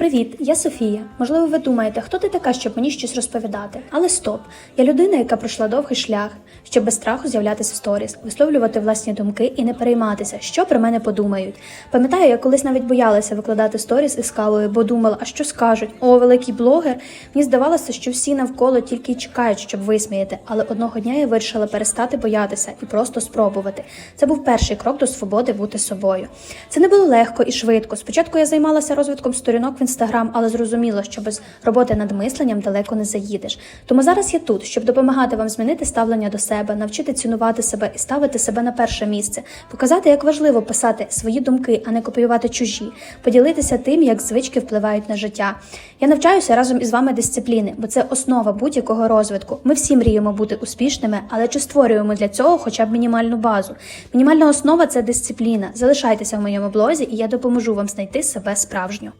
Привіт, я Софія. Можливо, ви думаєте, хто ти така, щоб мені щось розповідати? Але стоп, я людина, яка пройшла довгий шлях, щоб без страху з'являтися в сторіс, висловлювати власні думки і не перейматися, що про мене подумають. Пам'ятаю, я колись навіть боялася викладати сторіс із кавою, бо думала, а що скажуть? О, великий блогер. Мені здавалося, що всі навколо тільки й чекають, щоб висміяти. Але одного дня я вирішила перестати боятися і просто спробувати. Це був перший крок до свободи бути собою. Це не було легко і швидко. Спочатку я займалася розвитком сторінок в інстаграм, але зрозуміла, що без роботи над мисленням далеко не заїдеш. Тому зараз я тут, щоб допомагати вам змінити ставлення до себе, навчити цінувати себе і ставити себе на перше місце, показати, як важливо писати свої думки, а не копіювати чужі, поділитися тим, як звички впливають на життя. Я навчаюся разом із вами дисципліни, бо це основа будь-якого розвитку. Ми всі мріємо бути успішними, але чи створюємо для цього хоча б мінімальну базу? Мінімальна основа це дисципліна. Залишайтеся в моєму блозі, і я допоможу вам знайти себе справжню.